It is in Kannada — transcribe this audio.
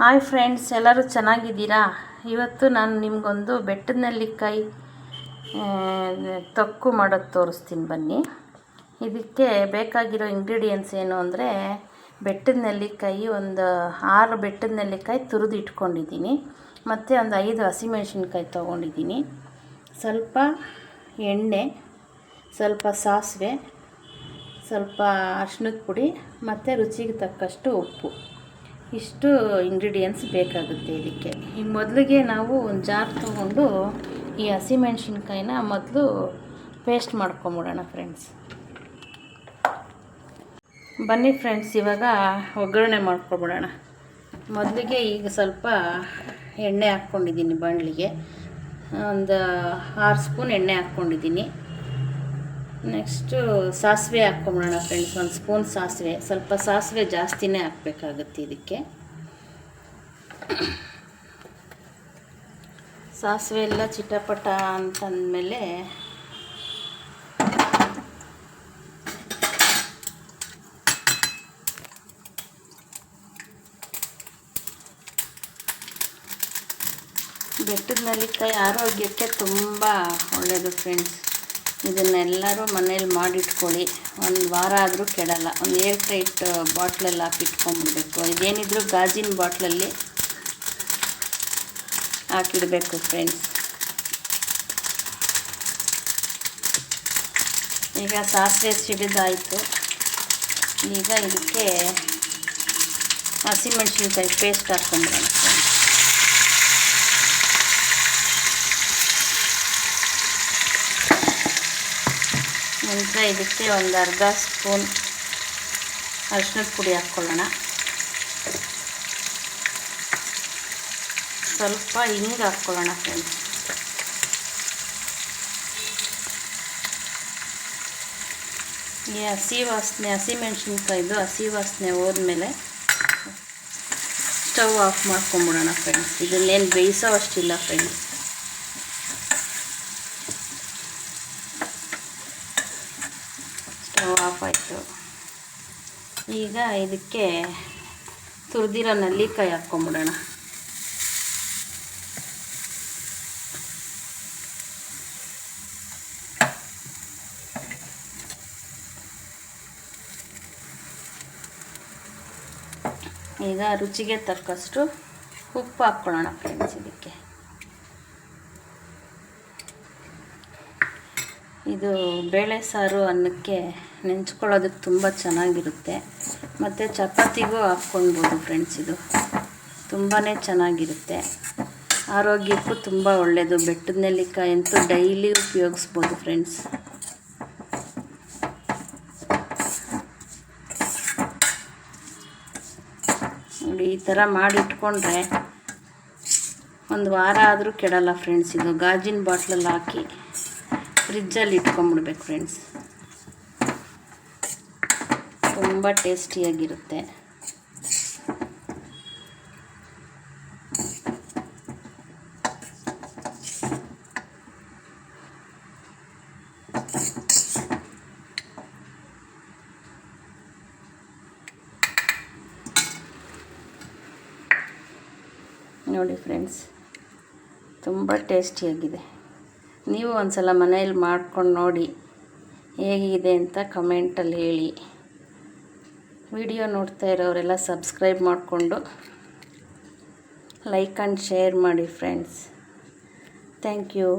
ಹಾಯ್ ಫ್ರೆಂಡ್ಸ್ ಎಲ್ಲರೂ ಚೆನ್ನಾಗಿದ್ದೀರಾ? ಇವತ್ತು ನಾನು ನಿಮಗೊಂದು ಬೆಟ್ಟದ ನೆಲ್ಲಿಕಾಯಿ ತೊಕ್ಕು ಮಾಡೋದು ತೋರಿಸ್ತೀನಿ ಬನ್ನಿ. ಇದಕ್ಕೆ ಬೇಕಾಗಿರೋ ಇಂಗ್ರೀಡಿಯೆಂಟ್ಸ್ ಏನು ಅಂದರೆ ಬೆಟ್ಟದ ನೆಲ್ಲಿಕಾಯಿ ಒಂದು ಆರು ಬೆಟ್ಟದ ನೆಲ್ಲಿಕಾಯಿ ತುರಿದು ಇಟ್ಕೊಂಡಿದ್ದೀನಿ ಮತ್ತು ಒಂದು ಐದು ಹಸಿಮೆಣ್ಸಿನ್ಕಾಯಿ ತೊಗೊಂಡಿದ್ದೀನಿ. ಸ್ವಲ್ಪ ಎಣ್ಣೆ, ಸ್ವಲ್ಪ ಸಾಸಿವೆ, ಸ್ವಲ್ಪ ಅರ್ಶಿನದ ಪುಡಿ, ಮತ್ತು ರುಚಿಗೆ ತಕ್ಕಷ್ಟು ಉಪ್ಪು. ಇಷ್ಟು ಇಂಗ್ರೀಡಿಯೆಂಟ್ಸ್ ಬೇಕಾಗುತ್ತೆ ಇದಕ್ಕೆ. ಈಗ ಮೊದಲಿಗೆ ನಾವು ಒಂದು ಜಾರ್ ತೊಗೊಂಡು ಈ ಹಸಿಮೆಣ್ಸಿನ್ಕಾಯಿನ ಮೊದಲು ಪೇಸ್ಟ್ ಮಾಡ್ಕೊಂಬಿಡೋಣ ಫ್ರೆಂಡ್ಸ್ ಬನ್ನಿ ಫ್ರೆಂಡ್ಸ್ ಇವಾಗ ಒಗ್ಗರಣೆ ಮಾಡ್ಕೊಬಿಡೋಣ. ಮೊದಲಿಗೆ ಈಗ ಸ್ವಲ್ಪ ಎಣ್ಣೆ ಹಾಕ್ಕೊಂಡಿದ್ದೀನಿ ಬಾಣಲಿಗೆ ಒಂದು ಆರು ಸ್ಪೂನ್ ಎಣ್ಣೆ ಹಾಕ್ಕೊಂಡಿದ್ದೀನಿ. ನೆಕ್ಸ್ಟು ಸಾಸಿವೆ ಹಾಕ್ಕೊಂಬಿಡೋಣ ಫ್ರೆಂಡ್ಸ್ ಒಂದು ಸ್ಪೂನ್ ಸಾಸಿವೆ. ಸ್ವಲ್ಪ ಸಾಸಿವೆ ಜಾಸ್ತಿನೇ ಹಾಕಬೇಕಾಗುತ್ತೆ ಇದಕ್ಕೆ. ಸಾಸಿವೆ ಎಲ್ಲ ಚಿಟಪಟ ಅಂತಂದಮೇಲೆ ಬೆಟ್ಟದ ನೆಲ್ಲಿಕಾಯಿ ಆರೋಗ್ಯಕ್ಕೆ ತುಂಬ ಒಳ್ಳೆಯದು ಫ್ರೆಂಡ್ಸ್ ಇದನ್ನೆಲ್ಲರೂ ಮನೇಲಿ ಮಾಡಿಟ್ಕೊಳ್ಳಿ. ಒಂದು ವಾರ ಆದರೂ ಕೆಡಲ್ಲ. ಒಂದು ಏರ್ ಟೈಟ್ ಬಾಟ್ಲಲ್ಲಿ ಹಾಕಿ ಇಟ್ಕೊಂಡ್ಬಿಡ್ಬೇಕು ಇದೇನಿದ್ರು ಗಾಜಿನ ಬಾಟ್ಲಲ್ಲಿ ಹಾಕಿಡಬೇಕು ಫ್ರೆಂಡ್ಸ್ ಈಗ ಸಾಸಿವೆ ಸಿಡಿದಾಯಿತು. ಈಗ ಇದಕ್ಕೆ ಹಸಿಮೆಣ್ಸಿನ್ಕಾಯಿ ಪೇಸ್ಟ್ ಹಾಕ್ಕೊಂಬಿಡೋಣ ನಂತರ ಇದಕ್ಕೆ ಒಂದು ಅರ್ಧ ಸ್ಪೂನ್ ಅರಿಶಿನದ ಪುಡಿ ಹಾಕ್ಕೊಳ್ಳೋಣ. ಸ್ವಲ್ಪ ಹಿಂಗೆ ಹಾಕ್ಕೊಳ್ಳೋಣ ಫ್ರೆಂಡ್ಸ್. ಈ ಹಸಿ ವಾಸನೆ ಹಸಿಮೆಣ್ಸಿನ್ಕಾಯ್ದು ಹಸಿ ವಾಸನೆ ಹೋದ್ಮೇಲೆ ಸ್ಟವ್ ಆಫ್ ಮಾಡ್ಕೊಂಬಿಡೋಣ ಫ್ರೆಂಡ್ಸ್. ಇದನ್ನೇನು ಬೇಯಿಸೋ ಅಷ್ಟಿಲ್ಲ ಫ್ರೆಂಡ್ಸ್. ಸ್ಟವ್ ಆಫ್ ಆಯಿತು ಈಗ ಇದಕ್ಕೆ ತುರಿದಿರೋ ನಲ್ಲಿಕಾಯಿ ಹಾಕ್ಕೊಂಬಿಡೋಣ. ಈಗ ರುಚಿಗೆ ತಕ್ಕಷ್ಟು ಉಪ್ಪು ಹಾಕ್ಕೊಳ್ಳೋಣ ಫ್ರೆಂಡ್ಸ್ ಇದಕ್ಕೆ. ಇದು ಬೇಳೆ ಸಾರು ಅನ್ನಕ್ಕೆ ನೆಂಚ್ಕೊಳ್ಳೋದಕ್ಕೆ ತುಂಬ ಚೆನ್ನಾಗಿರುತ್ತೆ. ಮತ್ತು ಚಪಾತಿಗೂ ಹಾಕ್ಕೊಳ್ಬೋದು ಫ್ರೆಂಡ್ಸ್ ಇದು. ತುಂಬಾ ಚೆನ್ನಾಗಿರುತ್ತೆ. ಆರೋಗ್ಯಕ್ಕೂ ತುಂಬ ಒಳ್ಳೆಯದು ಬೆಟ್ಟದ ನೆಲ್ಲಿಕಾಯಿ ಅಂತೂ ಡೈಲಿ ಉಪಯೋಗಿಸ್ಬೋದು ಫ್ರೆಂಡ್ಸ್ ನೋಡಿ, ಈ ಥರ ಮಾಡಿಟ್ಕೊಂಡ್ರೆ ಒಂದು ವಾರ ಆದರೂ ಕೆಡಲ್ಲ ಫ್ರೆಂಡ್ಸ್ ಇದು. ಗಾಜಿನ ಬಾಟ್ಲಲ್ಲಿ ಹಾಕಿ. ಫ್ರಿಜ್ಜಲ್ಲಿ ಇಟ್ಕೊಂಬಿಡ್ಬೇಕು ಫ್ರೆಂಡ್ಸ್ ತುಂಬ ಟೇಸ್ಟಿಯಾಗಿರುತ್ತೆ ನೋಡಿ ಫ್ರೆಂಡ್ಸ್ ತುಂಬ ಟೇಸ್ಟಿಯಾಗಿದೆ ನೀವು ಒಂದು ಸಲ ಮನೇಲಿ ಮಾಡ್ಕೊಂಡು ನೋಡಿ ಹೇಗಿದೆ ಅಂತ ಕಮೆಂಟಲ್ಲಿ ಹೇಳಿ. ವಿಡಿಯೋ ನೋಡ್ತಾ ಇರೋರೆಲ್ಲ ಸಬ್ಸ್ಕ್ರೈಬ್ ಮಾಡಿಕೊಂಡು ಲೈಕ್ ಆ್ಯಂಡ್ ಶೇರ್ ಮಾಡಿ ಫ್ರೆಂಡ್ಸ್. Thank you.